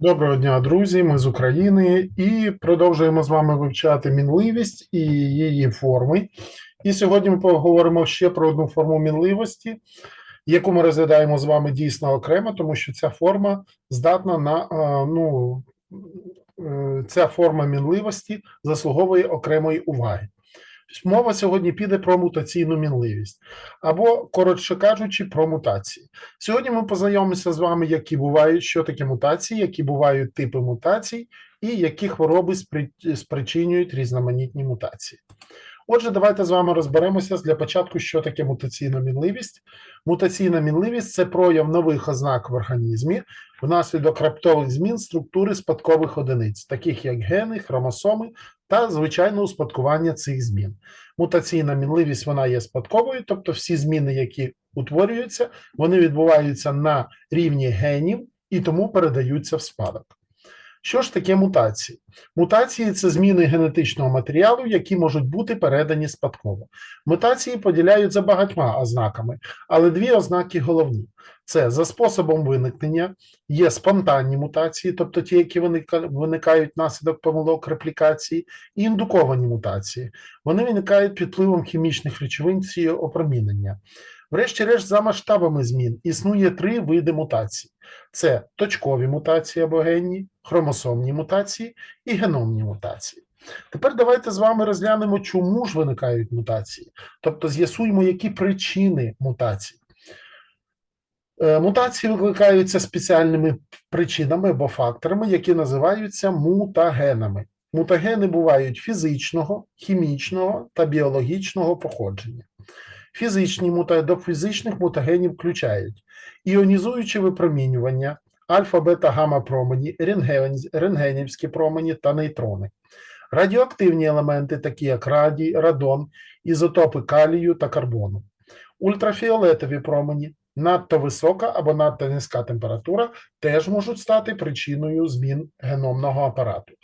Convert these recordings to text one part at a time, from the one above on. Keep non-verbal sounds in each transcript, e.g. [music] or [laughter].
Доброго дня, друзі! Ми з України і продовжуємо з вами вивчати мінливість і її форми. І сьогодні ми поговоримо ще про одну форму мінливості, яку ми розглядаємо з вами дійсно окремо, тому що ця форма здатна на е, ну, е, ця форма мінливості заслуговує окремої уваги. Мова сьогодні піде про мутаційну мінливість, або, коротше кажучи, про мутації. Сьогодні ми познайомимося з вами, які бувають, що таке мутації, які бувають типи мутацій, і які хвороби спричинюють різноманітні мутації. Отже, давайте з вами розберемося для початку, що таке мутаційна мінливість. Мутаційна мінливість це прояв нових ознак в організмі внаслідок раптових змін структури спадкових одиниць, таких як гени, хромосоми та звичайне успадкування цих змін. Мутаційна мінливість вона є спадковою, тобто всі зміни, які утворюються, вони відбуваються на рівні генів і тому передаються в спадок. Що ж таке мутації? Мутації це зміни генетичного матеріалу, які можуть бути передані спадково. Мутації поділяють за багатьма ознаками, але дві ознаки головні: це за способом виникнення, є спонтанні мутації, тобто ті, які виникають внаслідок помилок реплікації, і індуковані мутації. Вони виникають під впливом хімічних речовин чи опромінення. Врешті-решт, за масштабами змін існує три види мутацій: це точкові мутації або генні, хромосомні мутації і геномні мутації. Тепер давайте з вами розглянемо, чому ж виникають мутації, тобто з'ясуємо, які причини мутацій. Е, Мутації викликаються спеціальними причинами або факторами, які називаються мутагенами. Мутагени бувають фізичного, хімічного та біологічного походження. Фізичні мута... до фізичних мутагенів включають іонізуюче випромінювання, альфа, бета, гамма промені, рентгенівські промені та нейтрони. Радіоактивні елементи, такі як радій, радон, ізотопи калію та карбону. Ультрафіолетові промені, надто висока або надто низька температура теж можуть стати причиною змін геномного апарату.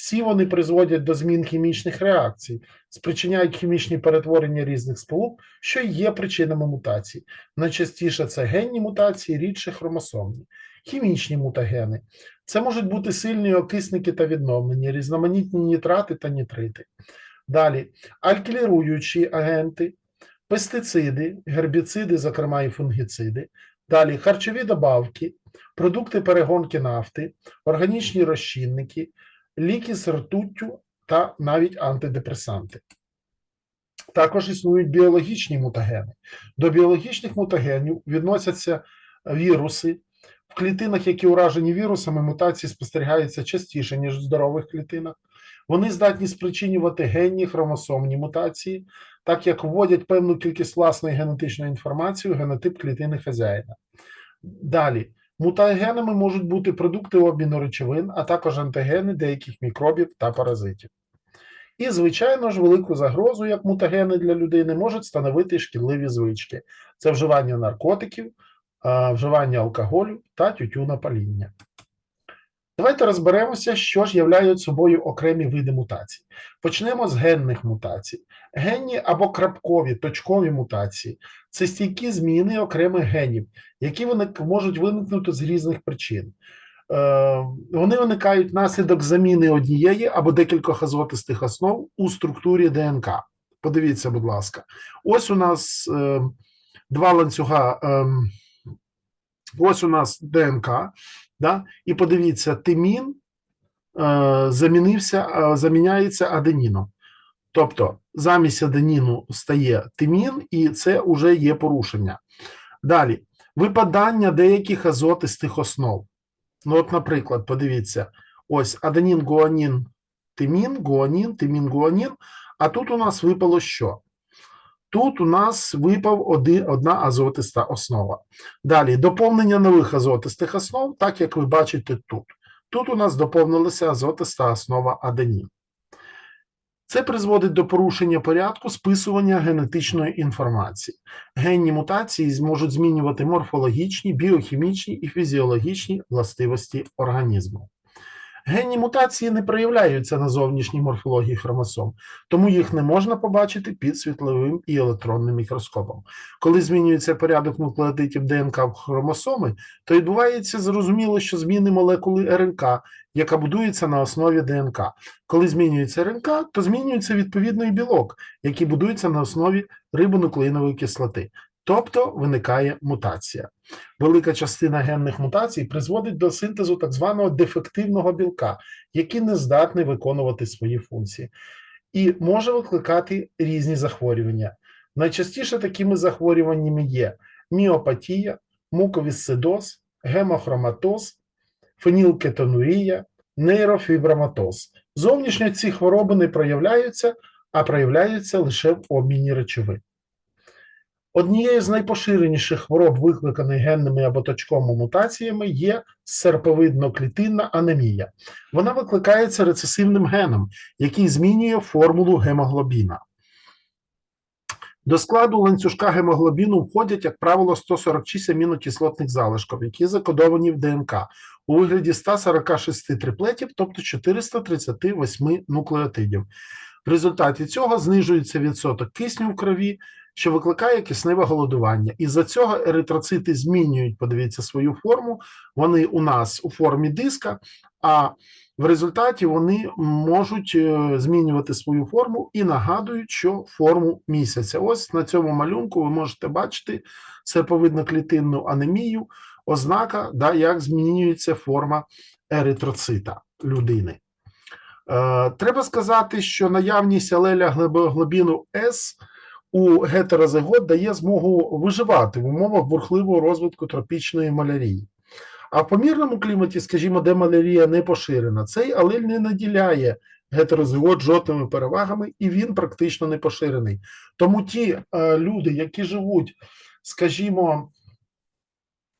Всі вони призводять до змін хімічних реакцій, спричиняють хімічні перетворення різних сполук, що є причинами мутацій. Найчастіше це генні мутації, рідше хромосомні. Хімічні мутагени це можуть бути сильні окисники та відновлення, різноманітні нітрати та нітрити. Далі алькіліруючі агенти, пестициди, гербіциди, зокрема і фунгіциди. Далі харчові добавки, продукти перегонки нафти, органічні розчинники, ліки з ртуттю та навіть антидепресанти. Також існують біологічні мутагени. До біологічних мутагенів відносяться віруси. В клітинах, які уражені вірусами, мутації спостерігаються частіше, ніж в здорових клітинах. Вони здатні спричинювати генні хромосомні мутації, так як вводять певну кількість власної генетичної інформації у генотип клітини хазяїна. Далі, мутагенами можуть бути продукти обміну речовин, а також антигени деяких мікробів та паразитів. І, звичайно ж, велику загрозу, як мутагени для людини, можуть становити шкідливі звички: це вживання наркотиків, вживання алкоголю та тютюнопаління. Давайте розберемося, що ж являють собою окремі види мутацій. Почнемо з генних мутацій. Генні або крапкові точкові мутації це стійкі зміни окремих генів, які виник, можуть виникнути з різних причин. Е, Вони виникають внаслідок заміни однієї або декількох азотистих основ у структурі ДНК. Подивіться, будь ласка, ось у нас е, два ланцюга. ем, Ось у нас ДНК, да? і подивіться, тимін е, замінився, е, заміняється аденіном. Тобто замість аденіну стає тимін, і це вже є порушення. Далі, випадання деяких азотистих основ. Ну, от, наприклад, подивіться: ось аденін, гуанін, тимін, гуанін, тимін, гуанін. А тут у нас випало що? Тут у нас випав один, одна азотиста основа. Далі доповнення нових азотистих основ, так як ви бачите тут. Тут у нас доповнилася азотиста основа аденін. Це призводить до порушення порядку списування генетичної інформації. Генні мутації зможуть змінювати морфологічні, біохімічні і фізіологічні властивості організму. Генні мутації не проявляються на зовнішній морфології хромосом, тому їх не можна побачити під світловим і електронним мікроскопом. Коли змінюється порядок нуклеотидів ДНК в хромосоми, то відбувається зрозуміло, що зміни молекули РНК, яка будується на основі ДНК. Коли змінюється РНК, то змінюється відповідно і білок, який будується на основі рибонуклеїнової кислоти. Тобто виникає мутація. Велика частина генних мутацій призводить до синтезу так званого дефективного білка, який не здатний виконувати свої функції, і може викликати різні захворювання. Найчастіше такими захворюваннями є міопатія, муковісцидоз, гемохроматоз, фенілкетонурія, нейрофіброматоз. Зовнішньо ці хвороби не проявляються, а проявляються лише в обміні речовин. Однією з найпоширеніших хвороб, викликаних генними або точковими мутаціями, є серповидно-клітинна анемія. Вона викликається рецесивним геном, який змінює формулу гемоглобіна. До складу ланцюжка гемоглобіну входять, як правило, 146 амінокислотних залишків, які закодовані в ДНК у вигляді 146 триплетів, тобто 438 нуклеотидів. В результаті цього знижується відсоток кисню в крові, що викликає кисневе голодування. Із-за цього еритроцити змінюють, подивіться, свою форму. Вони у нас у формі диска, а в результаті вони можуть е, змінювати свою форму і нагадують, що форму місяця. Ось на цьому малюнку ви можете бачити серповидно-клітинну анемію, ознака, да, як змінюється форма еритроцита людини. Е, Треба сказати, що наявність алеля глобіну С у гетерозигот дає змогу виживати в умовах бурхливого розвитку тропічної малярії. А в помірному кліматі, скажімо, де малярія не поширена, цей алель не наділяє гетерозигот жодними перевагами, і він практично не поширений. Тому ті е, люди, які живуть, скажімо,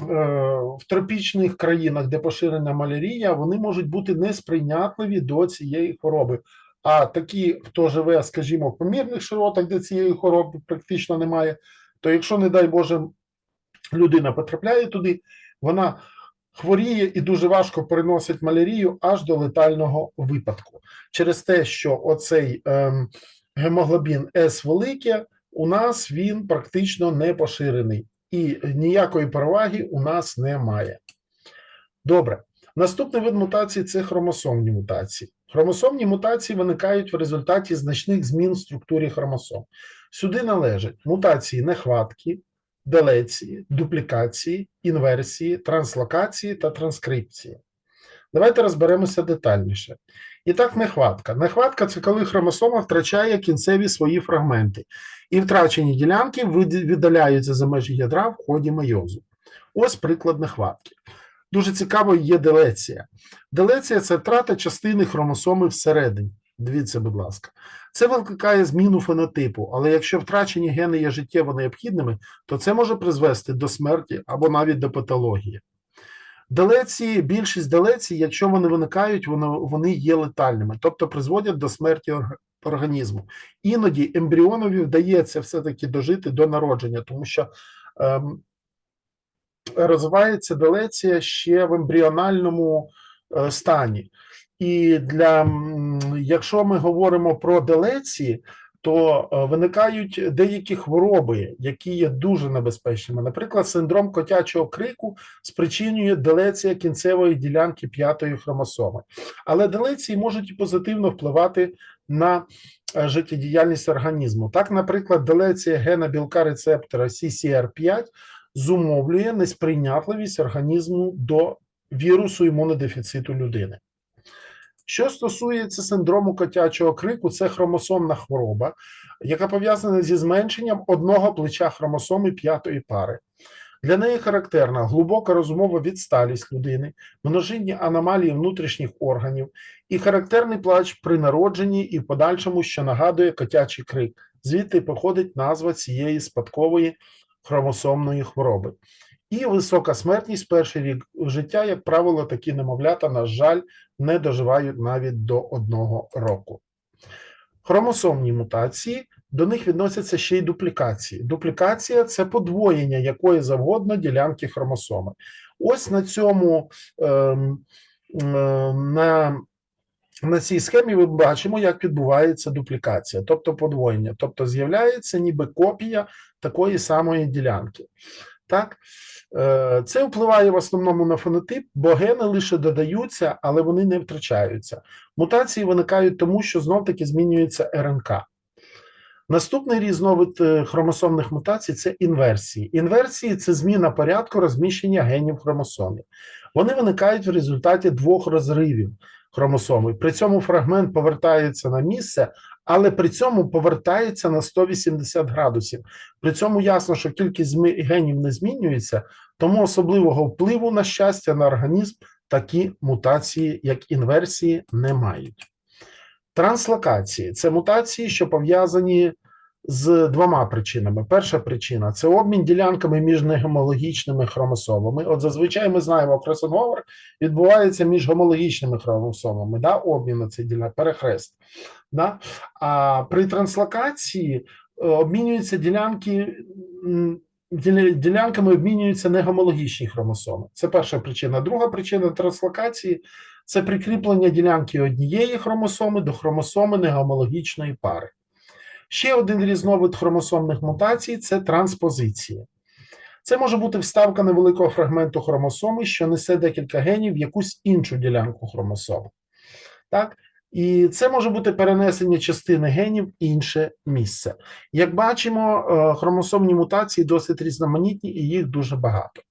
в тропічних країнах, де поширена малярія, вони можуть бути несприйнятливі до цієї хвороби. А такі, хто живе, скажімо, в помірних широтах, де цієї хвороби практично немає, то якщо, не дай Боже, людина потрапляє туди, вона хворіє і дуже важко переносить малярію аж до летального випадку. Через те, що оцей ем, гемоглобін С велике, у нас він практично не поширений, і ніякої переваги у нас немає. Добре. Наступний вид мутації це хромосомні мутації. Хромосомні мутації виникають в результаті значних змін в структурі хромосом. Сюди належать мутації нехватки, делеції, дуплікації, інверсії, транслокації та транскрипції. Давайте розберемося детальніше. І так, нехватка. Нехватка це коли хромосома втрачає кінцеві свої фрагменти, і втрачені ділянки віддаляються за межі ядра в ході мейозу. Ось приклад нехватки. Дуже цікаво є делеція. Делеція це втрата частини хромосоми всередині. Дивіться, будь ласка. Це викликає зміну фенотипу, але якщо втрачені гени є життєво необхідними, то це може призвести до смерті або навіть до патології. Делеції, більшість делецій, якщо вони виникають, вони, вони є летальними, тобто призводять до смерті організму. Іноді ембріонові вдається все-таки дожити до народження, тому що ем, розвивається делеція ще в ембріональному е, стані. І для якщо ми говоримо про делеції, то е, виникають деякі хвороби, які є дуже небезпечними. Наприклад, синдром котячого крику спричинює делеція кінцевої ділянки п'ятої хромосоми. Але делеції можуть і позитивно впливати на е, життєдіяльність організму. Так, наприклад, делеція гена білка рецептора CCR5 зумовлює несприйнятливість організму до вірусу імунодефіциту людини. Що стосується синдрому котячого крику, це хромосомна хвороба, яка пов'язана зі зменшенням одного плеча хромосоми п'ятої пари. Для неї характерна глибока розумова відсталість людини, множинні аномалії внутрішніх органів і характерний плач при народженні і в подальшому, що нагадує котячий крик. Звідти походить назва цієї спадкової хромосомної хвороби. І висока смертність перший рік життя, як правило, такі немовлята, на жаль, не доживають навіть до одного року. Хромосомні мутації, до них відносяться ще й дуплікації. Дуплікація це подвоєння якої завгодно ділянки хромосоми. Ось на цьому ем, на, на цій схемі ми бачимо, як відбувається дуплікація, тобто подвоєння. Тобто з'являється ніби копія такої самої ділянки. Так? Е, Це впливає в основному на фенотип, бо гени лише додаються, але вони не втрачаються. Мутації виникають тому, що знов-таки змінюється РНК. Наступний різновид е, хромосомних мутацій це інверсії. Інверсії це зміна порядку розміщення генів хромосомі. Вони виникають в результаті двох розривів хромосоми. При цьому фрагмент повертається на місце, але при цьому повертається на 180 градусів. При цьому ясно, що кількість генів не змінюється, тому особливого впливу на щастя на організм такі мутації, як інверсії, не мають. Транслокації це мутації, що пов'язані з двома причинами. Перша причина це обмін ділянками між негомологічними хромосомами. От зазвичай ми знаємо, кросоновер відбувається між гомологічними хромосомами, да, обмін цей ділянок, перехрест. Да? А при транслокації е, обмінюються ділянки. Ділянками обмінюються негомологічні хромосоми. Це перша причина. Друга причина транслокації це прикріплення ділянки однієї хромосоми до хромосоми негомологічної пари. Ще один різновид хромосомних мутацій це транспозиція. Це може бути вставка невеликого фрагменту хромосоми, що несе декілька генів в якусь іншу ділянку хромосоми. Так? І це може бути перенесення частини генів в інше місце. Як бачимо, е, хромосомні мутації досить різноманітні і їх дуже багато.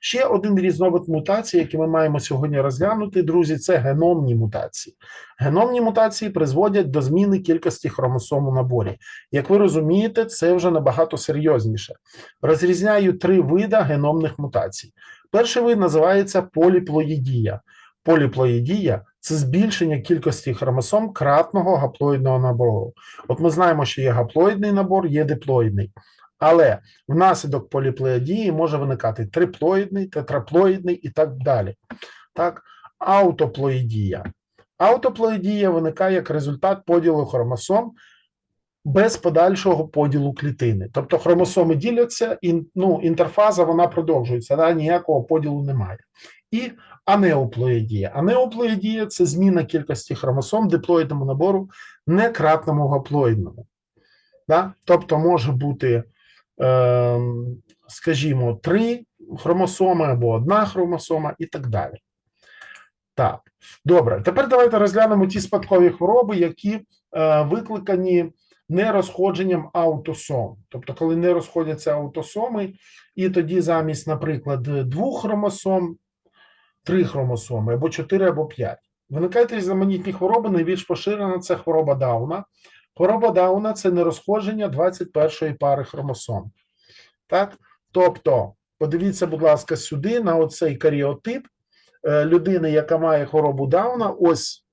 Ще один різновид мутацій, який ми маємо сьогодні розглянути, друзі, це геномні мутації. Геномні мутації призводять до зміни кількості хромосом у наборі. Як ви розумієте, це вже набагато серйозніше. Розрізняю три види геномних мутацій. Перший вид називається поліплоїдія. Поліплоїдія це збільшення кількості хромосом кратного гаплоїдного набору. От ми знаємо, що є гаплоїдний набор, є диплоїдний. Але внаслідок поліплоїдії може виникати триплоїдний, тетраплоїдний і так далі. Так, аутоплоїдія. Аутоплоїдія виникає як результат поділу хромосом без подальшого поділу клітини. Тобто хромосоми діляться, і ну, інтерфаза вона продовжується, да, ніякого поділу немає. І анеоплоїдія. Анеоплоїдія це зміна кількості хромосом диплоїдному набору некратному гаплоїдному. Да? Тобто може бути, скажімо, три хромосоми або одна хромосома і так далі. Так, добре. Тепер давайте розглянемо ті спадкові хвороби, які е, викликані нерозходженням аутосом. Тобто, коли не розходяться аутосоми, і тоді замість, наприклад, двох хромосом, три хромосоми, або чотири, або п'ять. Виникають різноманітні хвороби. Найбільш поширена це хвороба Дауна. Хвороба Дауна це нерозходження 21-ї пари хромосом. Так? Тобто, подивіться, будь ласка, сюди на оцей каріотип е, людини, яка має хворобу Дауна. Ось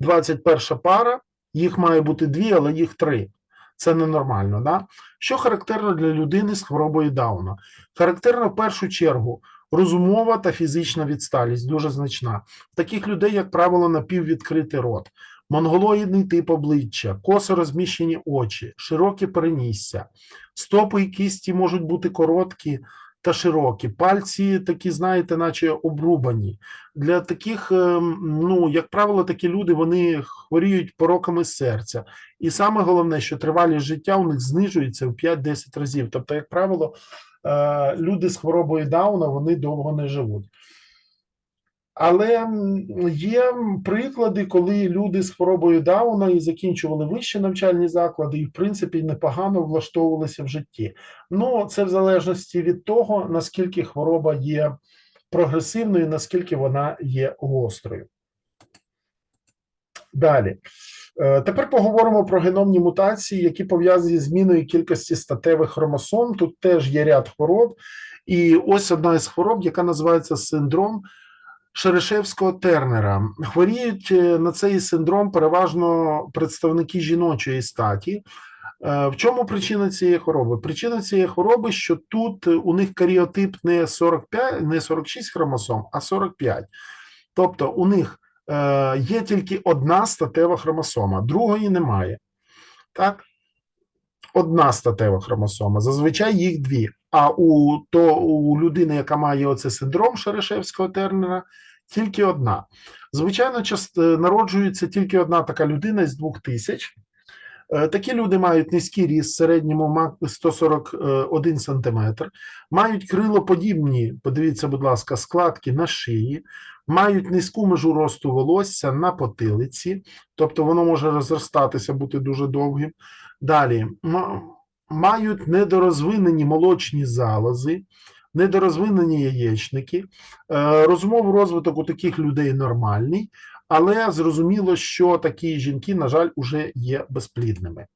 21 пара, їх має бути дві, але їх три. Це ненормально. Да? Що характерно для людини з хворобою Дауна? Характерно в першу чергу розумова та фізична відсталість, дуже значна. Таких людей, як правило, напіввідкритий рот монголоїдний тип обличчя, косо розміщені очі, широкі перенісся, стопи і кісті можуть бути короткі та широкі, пальці такі, знаєте, наче обрубані. Для таких, ем, ну, як правило, такі люди вони хворіють пороками серця. І саме головне, що тривалість життя у них знижується в 5-10 разів. Тобто, як правило, е, люди з хворобою Дауна вони довго не живуть. Але є приклади, коли люди з хворобою Дауна і закінчували вищі навчальні заклади, і в принципі непогано влаштовувалися в житті. Ну, це в залежності від того, наскільки хвороба є прогресивною, наскільки вона є гострою. Далі. Е, Тепер поговоримо про геномні мутації, які пов'язані з зміною кількості статевих хромосом. Тут теж є ряд хвороб. І ось одна із хвороб, яка називається синдром Шерешевського Тернера. Хворіють е, на цей синдром переважно представники жіночої статі. Е, В чому причина цієї хвороби? Причина цієї хвороби, що тут у них каріотип не 45, не 46 хромосом, а 45. Тобто у них е, є тільки одна статева хромосома, другої немає. Так? Одна статева хромосома, зазвичай їх дві. А у, то, у людини, яка має оцей синдром Шерешевського Тернера, тільки одна. Звичайно, е, народжується тільки одна така людина з двох тисяч. Е, Такі люди мають низький ріст, в середньому 141 см, мають крилоподібні, подивіться, будь ласка, складки на шиї, мають низьку межу росту волосся на потилиці, тобто воно може розростатися, бути дуже довгим. Далі мають недорозвинені молочні залози, недорозвинені яєчники. Е, Розумовий розвиток у таких людей нормальний, але зрозуміло, що такі жінки, на жаль, уже є безплідними.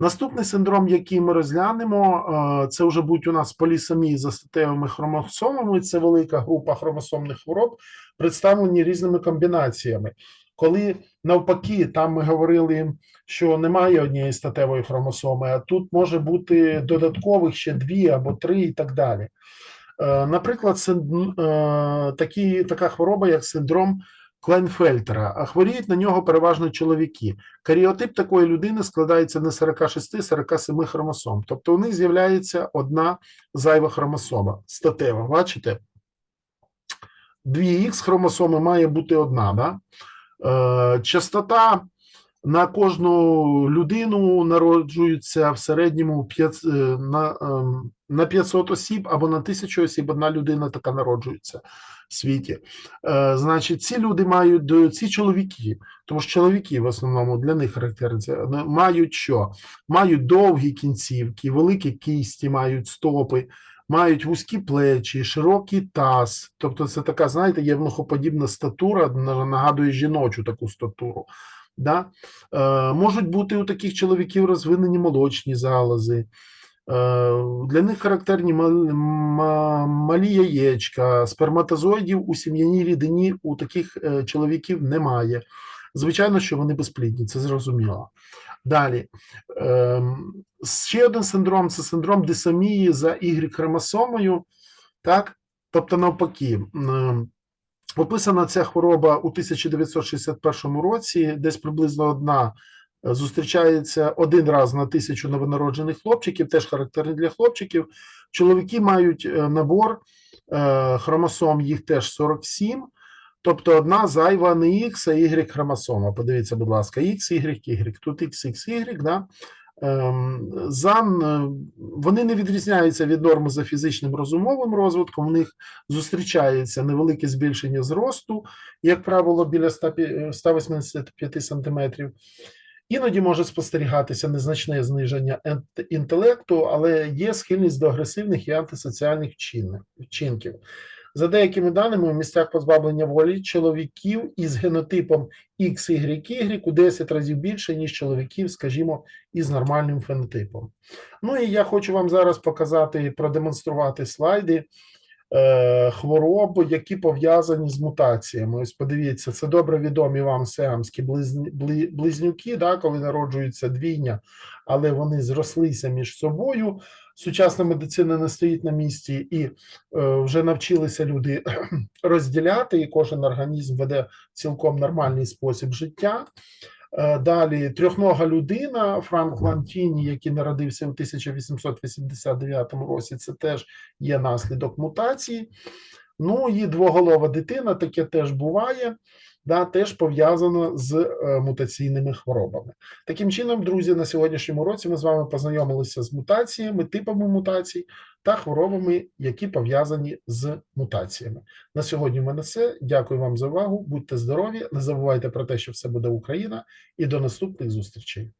Наступний синдром, який ми розглянемо, е, це вже будуть у нас полісомії за статевими хромосомами. Це велика група хромосомних хвороб, представлені різними комбінаціями. Коли навпаки, там ми говорили, що немає однієї статевої хромосоми, а тут може бути додаткових ще дві або три і так далі. Е, Наприклад, е, такі, така хвороба, як синдром Клайнфельтера, а хворіють на нього переважно чоловіки. Каріотип такої людини складається не 46-47 хромосом, тобто у них з'являється одна зайва хромосома статева. Бачите? Дві х хромосоми має бути одна. Да? Е, частота на кожну людину народжується в середньому 5, е, на, ем, на 500 осіб або на 1000 осіб одна людина така народжується в світі. Е, Значить, ці люди мають ці чоловіки, тому що чоловіки в основному для них характеризується, мають що? Мають довгі кінцівки, великі кісті, мають стопи. Мають вузькі плечі, широкий таз, тобто це така, знаєте, євнухоподібна статура, нагадує жіночу таку статуру. Да? Е, можуть бути у таких чоловіків розвинені молочні залози. Е, для них характерні мал- малі яєчка, сперматозоїдів у сім'яній рідині у таких е, чоловіків немає. Звичайно, що вони безплідні, це зрозуміло. Далі. Ем, ще один синдром це синдром дисомії за Y-хромосомою. Так? Тобто, навпаки, ем, описана ця хвороба у 1961 році, десь приблизно одна е, зустрічається один раз на тисячу новонароджених хлопчиків, теж характерний для хлопчиків. Чоловіки мають е, набор е, хромосом, їх теж 47. Тобто одна зайва не X, а Y хромосома. Подивіться, будь ласка, X, Y, Y. Тут X, X, Y, да? Ем, За, е, вони не відрізняються від норми за фізичним розумовим розвитком. У них зустрічається невелике збільшення зросту, як правило, біля 185 сантиметрів. Іноді може спостерігатися незначне зниження інтелекту, але є схильність до агресивних і антисоціальних вчинків. За деякими даними, у місцях позбавлення волі чоловіків із генотипом XYY у 10 разів більше, ніж чоловіків, скажімо, із нормальним фенотипом. Ну і я хочу вам зараз показати продемонструвати слайди е, хвороб, які пов'язані з мутаціями. Ось подивіться, це добре відомі вам сеамські близн- бли- близнюки, да, коли народжується двійня, але вони зрослися між собою. Сучасна медицина не стоїть на місці, і е, вже навчилися люди [clears throat] розділяти, і кожен організм веде цілком нормальний спосіб життя. Е, Далі трьохнога людина Франк Лантіні, який народився у 1889 році, це теж є наслідок мутації. Ну і двоголова дитина, таке теж буває, да, теж пов'язано з е, мутаційними хворобами. Таким чином, друзі, на сьогоднішньому році ми з вами познайомилися з мутаціями, типами мутацій та хворобами, які пов'язані з мутаціями. На сьогодні в мене все. Дякую вам за увагу. Будьте здорові, не забувайте про те, що все буде Україна, і до наступних зустрічей.